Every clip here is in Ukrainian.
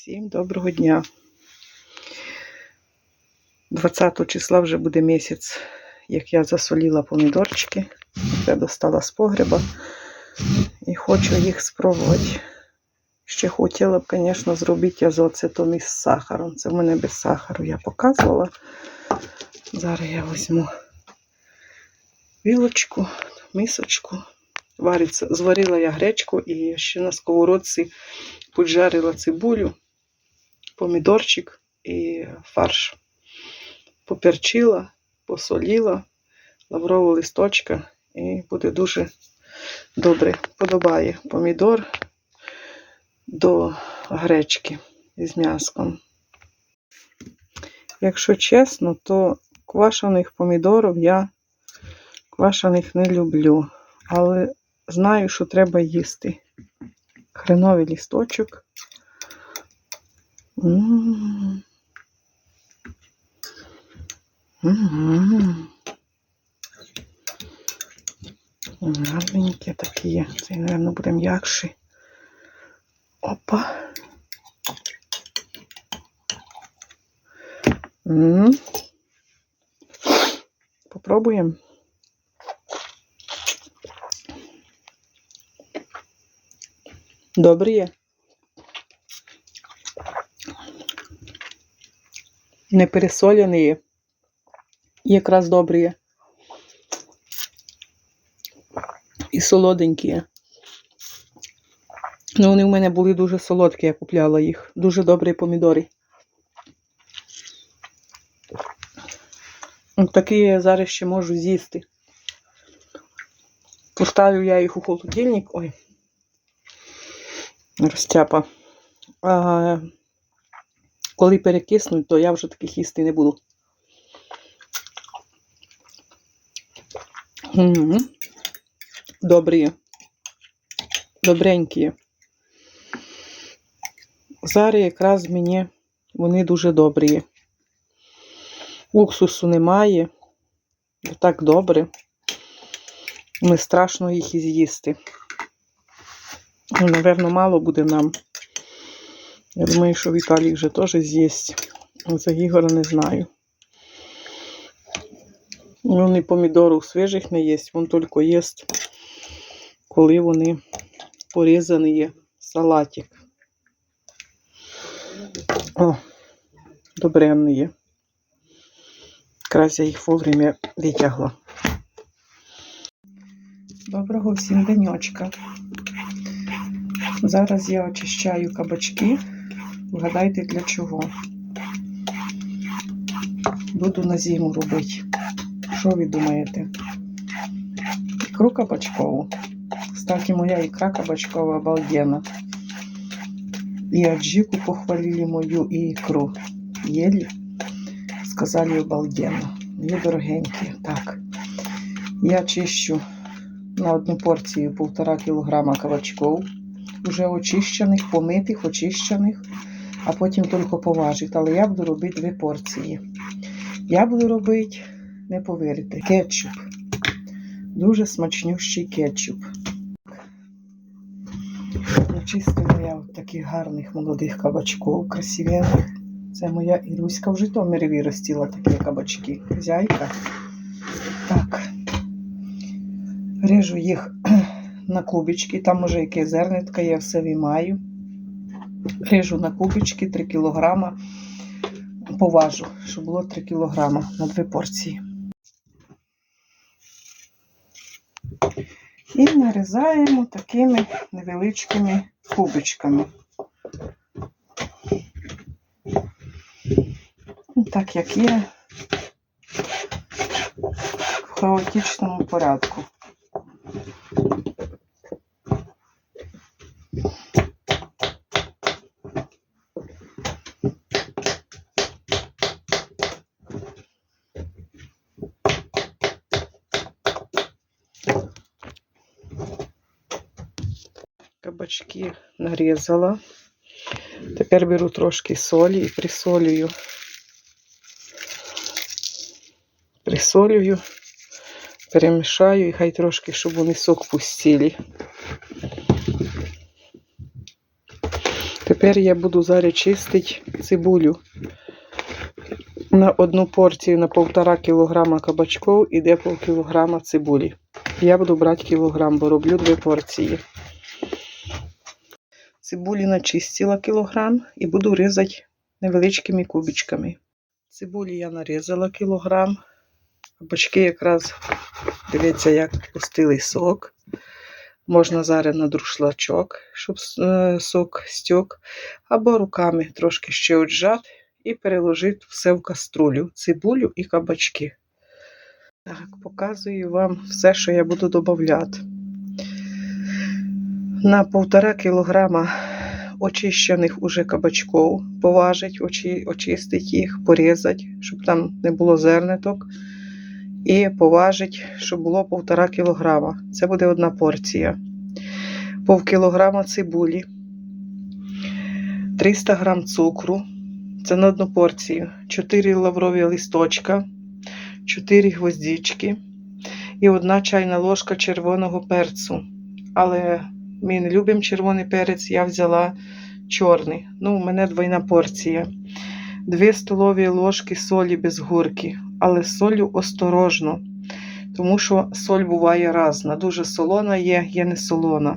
Всім доброго дня. 20 числа вже буде місяць, як я засоліла помідорчики. Я достала з погреба і хочу їх спробувати. Ще хотіла б, звісно, зробити я з із сахаром. Це в мене без сахару я показувала. Зараз я візьму вілочку, мисочку. Вариться. Зварила я гречку і ще на сковородці поджарила цибулю, помідорчик і фарш. Поперчила, посоліла, лаврового листочка і буде дуже добре. Подобає помідор до гречки з м'яском. Якщо чесно, то квашених помідорів я квашених не люблю, але знаю, що треба їсти. Хреновий лісточок. Гарненькі такі. Цей, мабуть, буде м'якший. Опа. Попробуємо. Добрі є. Не пересолені. Якраз добрі. І солоденькі. Ну, вони в мене були дуже солодкі, я купляла їх. Дуже добрі помідори. Такі я зараз ще можу з'їсти. Поставлю я їх у холодильник. Ой. Розтяпа. А, коли перекиснуть, то я вже таких їсти не буду. Угу. Добрі. Добренькі. Зараз якраз мені вони дуже добрі. Уксусу немає. Так добре. Не страшно їх і з'їсти. Ну, Наверно, мало буде нам. Я думаю, що Віталій вже теж з'їсть. За Ігора не знаю. Він і помідорів свіжих не їсть, він тільки їсть, коли вони порізані є салатик. О, добренні є. Якраз я їх вовремя витягла. Доброго всім денечка. Зараз я очищаю кабачки. Вгадайте для чого. Буду на зиму робити. Що ви думаєте? Ікру кабачкову. Кстати, моя ікра кабачкова обалденна. И аджику похвалили мою и икру. Ели. Сказали обалденно. Є дорогенькі. Так. Я чищу на одну порцію півтора кілограма кабачков. Уже очищених, помитих, очищених, а потім тільки поважити. Але я буду робити дві порції. Я буду робити, не повірите, кетчуп. Дуже смачнющий кетчуп. Начистила я от таких гарних молодих кабачков, красивенних. Це моя Іруська в Житомирі виростила такі кабачки. Хазяйка. Так. Режу їх на кубички. Там уже яке зернятка, я все виймаю. Режу на кубички 3 кілограма. Поважу, щоб було 3 кілограма на дві порції. І нарізаємо такими невеличкими кубичками. Ну, Так як є в хаотичному порядку. Кабачки нарізала. Тепер беру трошки солі і присолюю. Присолюю, перемішаю і хай трошки, щоб вони сок пустили. Тепер я буду зараз чистити цибулю. На одну порцію на півтора кілограма кабачков іде пів кілограма цибулі. Я буду брати кілограм, бо роблю дві порції. Цибулі начистила кілограм і буду різати невеличкими кубичками. Цибулі я нарізала кілограм. Кабачки якраз дивіться, як пустили сок. Можна зараз на друшлачок, щоб е, сок стік, або руками трошки ще отжати і переложити все в каструлю, цибулю і кабачки. Так, показую вам все, що я буду додавати. На півтора кілограма очищених уже кабачков поважить, очі, очистить їх, порізать, щоб там не було зерняток. І поважить, щоб було півтора кілограма. Це буде одна порція. Пів кілограма цибулі, 300 грам цукру. Це на одну порцію. 4 лаврові листочка, 4 гвоздички і одна чайна ложка червоного перцю. Але ми не любимо червоний перець, я взяла чорний. Ну, у мене двойна порція. 2 столові ложки солі без гурки, але з солью осторожно, тому що соль буває різна. Дуже солона є, є не солона.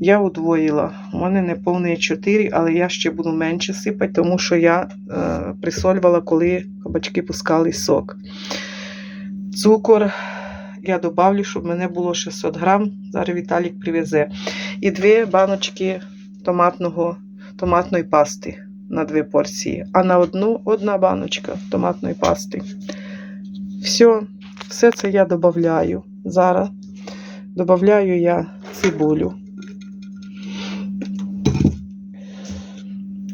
Я удвоїла. У мене не повний 4, але я ще буду менше сипати, тому що я е, присолювала, коли кабачки пускали сок. Цукор я добавлю, щоб мене було 600 грам. Зараз Віталік привезе. І дві баночки томатного, томатної пасти на дві порції. А на одну одна баночка томатної пасти. Все, все це я додаю. Зараз додаю я цибулю.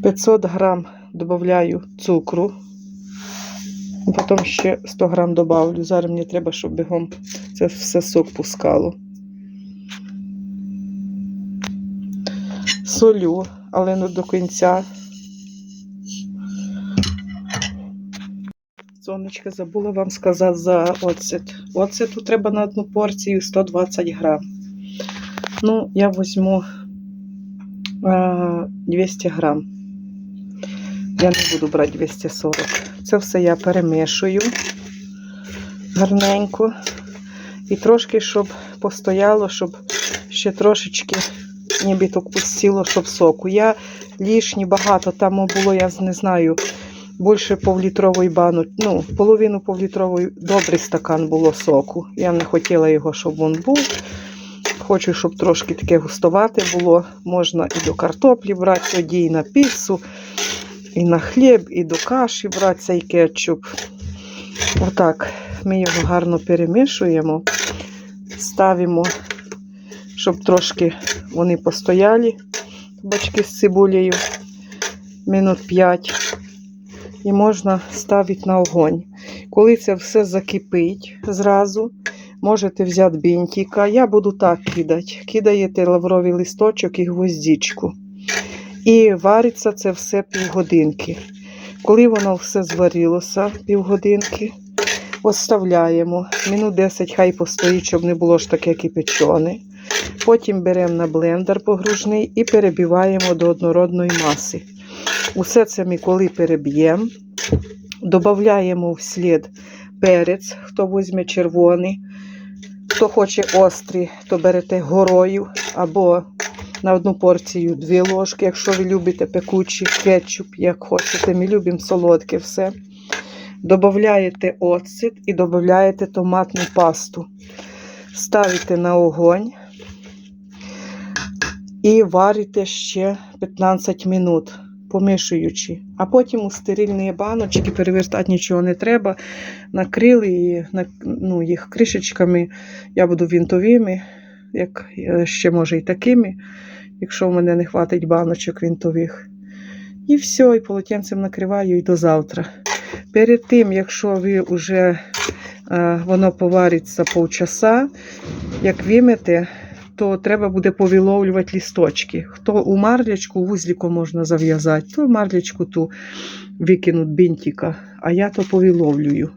500 грам додаю цукру. Потім ще 100 грам добавлю. Зараз мені треба, щоб бігом це все сок пускало. Солю, але не до кінця. Сонечка, забула вам сказати за оцет. Оцету треба на одну порцію 120 грам. Ну, я візьму 200 грам. Я не буду брати 240. Це все я перемішую гарненько. І трошки, щоб постояло, щоб ще трошечки нібито пустіло, щоб соку. Я лишні багато, там було, я не знаю, більше півлітрової бану, ну, половину півлітрової, добрий стакан було соку. Я не хотіла його, щоб він був. Хочу, щоб трошки таке густувати було. Можна і до картоплі брати, тоді і на піцу, і на хліб, і до каші брати цей кетчуп. Отак ми його гарно перемішуємо, ставимо, щоб трошки вони постояли, бачки з цибулею, минут 5. І можна ставити на огонь. Коли це все закипить зразу, можете взяти бінтика. Я буду так кидати. Кидаєте лавровий листочок і гвоздичку. І вариться це все півгодинки. Коли воно все зварилося півгодинки, оставляємо. Минут 10 хай постоїть, щоб не було ж таке кипячоне. Потім беремо на блендер погружний і перебиваємо до однородної маси. Усе це ми коли переб'ємо, додаємо вслід перець, хто візьме червоний. Хто хоче острий, то берете горою або на одну порцію дві ложки, якщо ви любите пекучий кетчуп, як хочете. Ми любимо солодке все. Додаєте оцет і додаєте томатну пасту. Ставите на огонь і варите ще 15 минут, помішуючи. А потім у стерильні баночки перевертати нічого не треба. Накрили і, ну, їх кришечками. Я буду вінтовими, як е, ще може і такими, якщо в мене не хватить баночок вінтових. І все, і полотенцем накриваю і до завтра. Перед тим, якщо ви вже е, воно повариться полчаса, як вимете, то треба буде повиловлювати лісточки. Хто у марлячку вузліком можна зав'язати, то марлячку ту викинуть бінтика, а я то повиловлюю.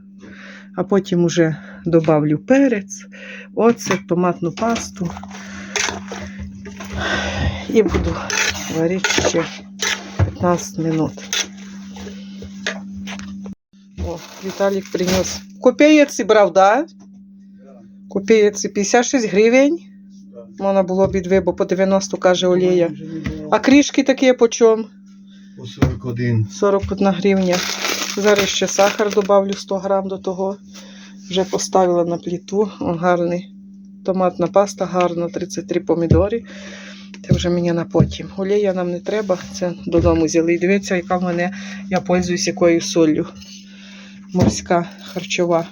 А потім уже добавлю перець, оцет, томатну пасту і буду варити ще 15 минут. О, Віталік приніс. Копієці брав, да? Копієці 56 гривень. Можна було б і бо по 90 каже олія. А крішки такі по чому? По 41. 41 гривня. Зараз ще сахар добавлю 100 грам до того. Вже поставила на плиту. О, гарний. Томатна паста гарна, 33 помідори. Це вже мені на потім. Олія нам не треба, це додому взяли. І дивіться, яка в мене, я пользуюсь якою солью. Морська харчова.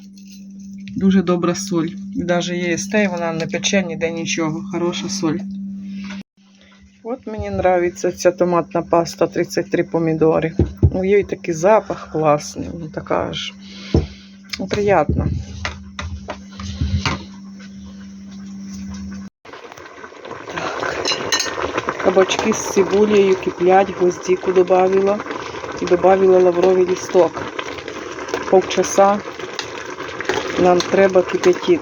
Дуже добра соль. І навіть є стей, вона не пече ніде нічого. Хороша соль. От мені подобається ця томатна паста 33 помідори. У її такий запах класний, така ну, приятно. Кабачки з цибулею киплять, гвоздику добавила і добавила лавровий листок. Полчаса нам треба кипятити.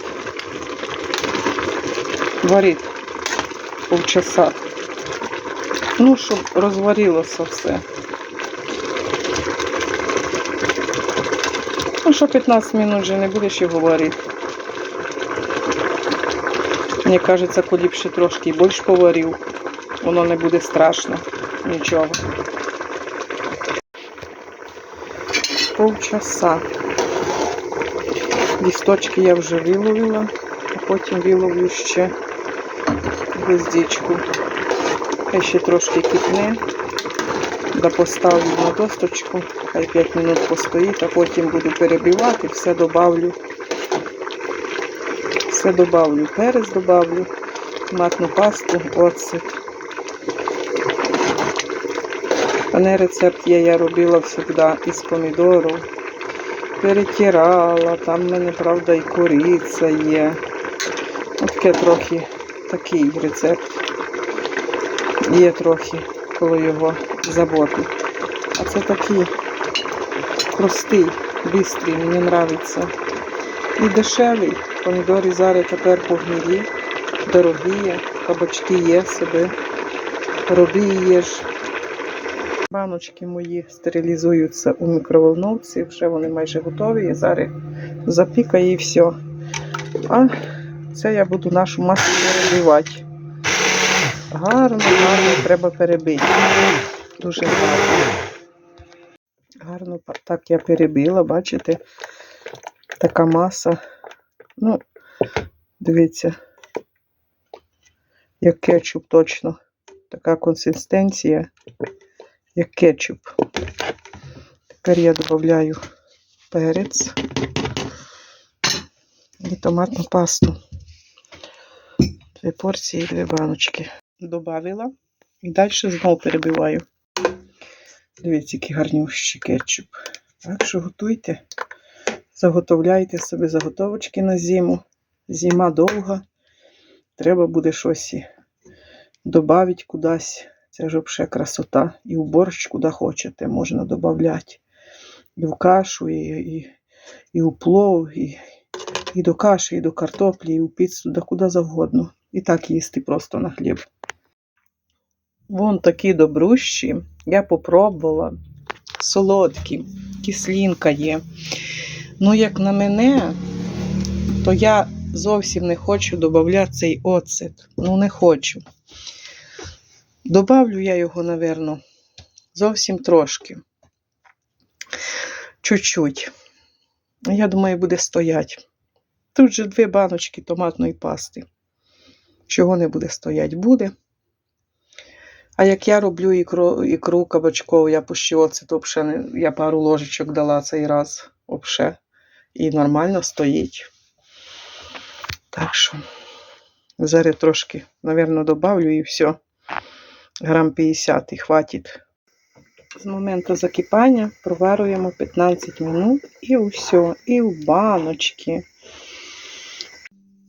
Варить полчаса. Ну, щоб розварилося все. Ну, що 15 минут вже не будеш його варити. Мені кажеться, коли б ще трошки більше поварив, воно не буде страшно. Нічого. Полчаса. Лісточки я вже виловила, а потім виловлю ще гвоздичку. Хай ще трошки кипне, да поставлю на досточку, хай 5 минут постоїть, а потім буду перебивати, все добавлю. Все добавлю, перець добавлю, томатну пасту, оцет. Мене рецепт є, я робила завжди із помідорів. Перетирала, там в мене, правда, і кориця є. Ось трохи такий рецепт. Є трохи коло його заботи. А це такий простий, бистрий, мені подобається. І дешевий. Помідори зараз тепер погнилі, дорогі, кабачки є собі. Роби їж. Баночки мої стерилізуються у мікроволновці, вже вони майже готові. Я зараз запікаю і все. А це я буду нашу масу перебивати. Гарно, гарно треба перебити. Дуже гарно. Гарно так я перебила, бачите? Така маса. Ну, дивіться, як кетчуп точно. Така консистенція, як кетчуп. Тепер я додаю перець і томатну пасту. Дві порції, дві баночки. Добавила і далі знову перебиваю. Дивіться, який гарнющий кетчуп. Так що готуйте, заготовляйте собі заготовочки на зиму. Зима довга. Треба буде щось і додати кудись. Це ж взагалі красота. І в борщ куди хочете, можна додати. І в кашу, і, і, і в плов, і, і до каші, і до картоплі, і в піцу, да куди завгодно. І так їсти просто на хліб. Вон такі добрущі. Я попробувала. Солодкі, кислинка є. Ну, як на мене, то я зовсім не хочу додати цей оцет. Ну, не хочу. Добавлю я його, напевно, зовсім трошки. Чуть-чуть. Я думаю, буде стояти. Тут же дві баночки томатної пасти. Чого не буде стояти, буде. А як я роблю ікру, ікру кабачкову, я пущу оцет, вообще не- я пару ложечок дала цей раз вообще. І нормально стоїть. Так що, зараз трошки, напевно, добавлю і все. Грам 50 і хватить. З моменту закипання проварюємо 15 минут і все. І в баночки.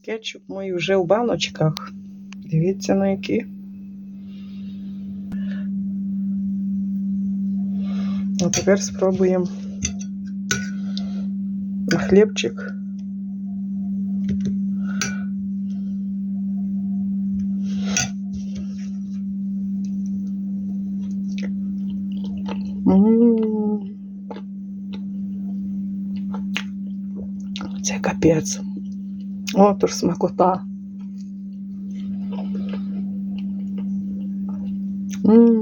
Кетчуп мій вже в баночках. Дивіться на які. А тепер спробуємо хлібчик. М. Це капець. О, то ж смакота. М.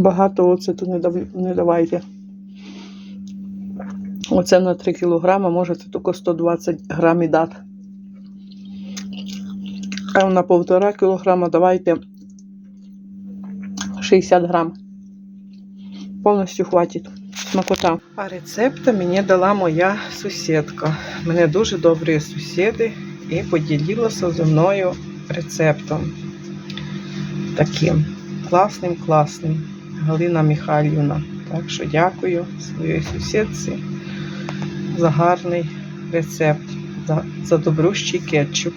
Багато оцету не, не давайте. Оце на 3 кілограма можете тільки 120 грамів дати. А на півтора кілограма давайте 60 грам. Повністю хватить. Смакота. А рецепти мені дала моя сусідка. Мене дуже добрі сусіди і поділилася зі мною рецептом. Таким класним, класним. Галина Михайлівна. Так що дякую своїй сусідці за гарний рецепт, за, за добрущий кетчуп.